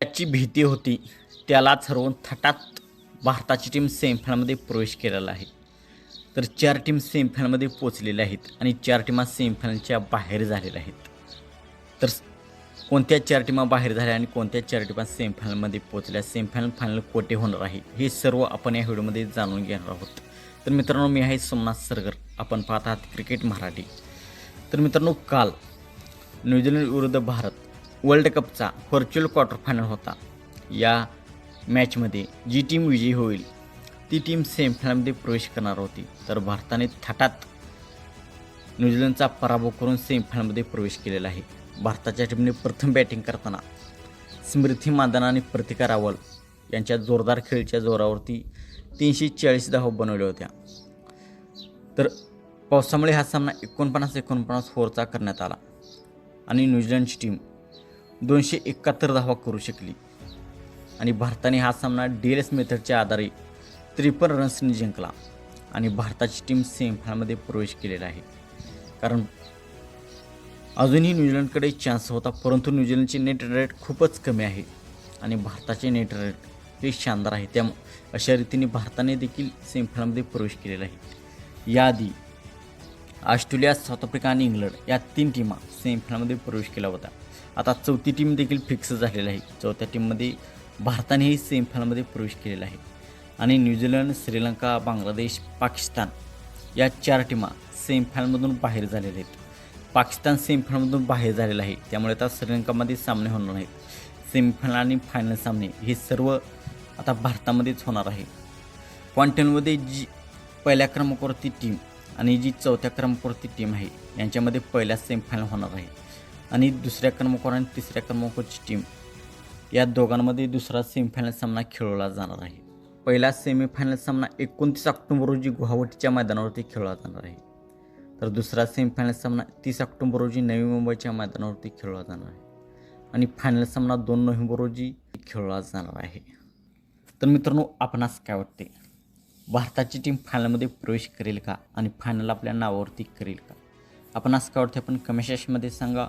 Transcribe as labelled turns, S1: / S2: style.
S1: त्याची भीती होती. त्यालाच हरवून थटात भारताची टीम सेमीफायनलमध्ये प्रवेश केलेला आहे. तर चार टीम सेमीफायनलमध्ये पोचलेल्या आहेत आणि चार टीमा सेमीफायनलच्या बाहेर झालेल्या आहेत. तर कोणत्या चार टीमा बाहेर झाल्या आणि कोणत्या चार टीमा सेमीफायनलमध्ये पोचल्या सेमीफायनल फायनल कोठे होणार आहे? हे सर्व आपण या व्हिडिओमध्ये जाणून घेणार आहोत. तर मित्रांनो मी आहे सोमनाथ सरगर. आपण पाहत आहात क्रिकेट मराठी. तर मित्रांनो काल न्यूझीलंड विरुद्ध भारत वर्ल्ड कपचा व्हर्च्युअल क्वार्टर फायनल होता. या मॅचमध्ये जी टीम विजयी होईल ती टीम सेमीफायनलमध्ये प्रवेश करणार होती. तर भारताने थाटात. न्यूझीलंडचा पराभव करून सेमीफायनलमध्ये प्रवेश केलेला आहे. भारताच्या टीमने प्रथम बॅटिंग करताना स्मृती मांदना आणि प्रतिका रावल यांच्या जोरदार खेळीच्या जोरावरती तीनशे चाळीस धावा बनवल्या होत्या. तर पावसामुळे हा सामना एकोणपन्नास एकोणपन्नास फोरचा करण्यात आला. आणि न्यूझीलंडची टीम दोनशे एकाहत्तर धावा करू शकली. आणि भारताने हा सामना डी एल एस मेथडच्या आधारे त्रेपन्न रन्सनी जिंकला. आणि भारताची टीम सेमीफायनलमध्ये प्रवेश केलेला आहे. कारण अजूनही न्यूझीलंडकडे चान्स होता परंतु न्यूझीलंडचे नेट रेट खूपच कमी आहे. आणि भारताचे नेट रेट हे शानदार आहे. त्या अशा रीतीने भारताने देखील सेमीफायनलमध्ये प्रवेश केलेला आहे. याआधी ऑस्ट्रेलिया साऊथ आफ्रिका आणि इंग्लंड या तीन टीमा सेमीफायनलमध्ये प्रवेश केला होता. आता चौथी टीम देखील फिक्स झालेली आहे. चौथ्या टीममध्ये भारतानेही सेमीफायनलमध्ये प्रवेश केलेला आहे. आणि न्यूझीलंड श्रीलंका बांगलादेश पाकिस्तान या चार टीमा सेमीफायनलमधून बाहेर झालेल्या आहेत. पाकिस्तान सेमीफायनलमधून बाहेर झालेला आहे. त्यामुळे आता श्रीलंकामध्ये सामने होणार नाहीत सेमीफायनल आणि फायनल सामने हे सर्व आता भारतामध्येच होणार आहे. क्वांटनमध्ये जी पहिल्या क्रमांकावरती टीम आणि जी चौथ्या क्रमांकावरती टीम आहे यांच्यामध्ये पहिल्या सेमीफायनल होणार आहे. आणि दुसऱ्या क्रमांकावर आणि तिसऱ्या क्रमांकाची टीम या दोघांमध्ये दुसरा सेमीफायनल सामना खेळवला जाणार आहे. पहिला सेमीफायनल सामना एकोणतीस ऑक्टोबर रोजी गुवाहाटीच्या मैदानावरती खेळला जाणार आहे. तर दुसरा सेमीफायनल सामना तीस ऑक्टोबर रोजी नवी मुंबईच्या मैदानावरती खेळला जाणार आहे. आणि फायनल सामना दोन नोव्हेंबर रोजी खेळला जाणार आहे. तर मित्रांनो आपणास काय वाटते? भारताची टीम फायनलमध्ये प्रवेश करेल का? आणि फायनल आपल्या नावावरती करेल का? आपणास काय वाटते? आपण कमेंट सेक्शनमध्ये सांगा.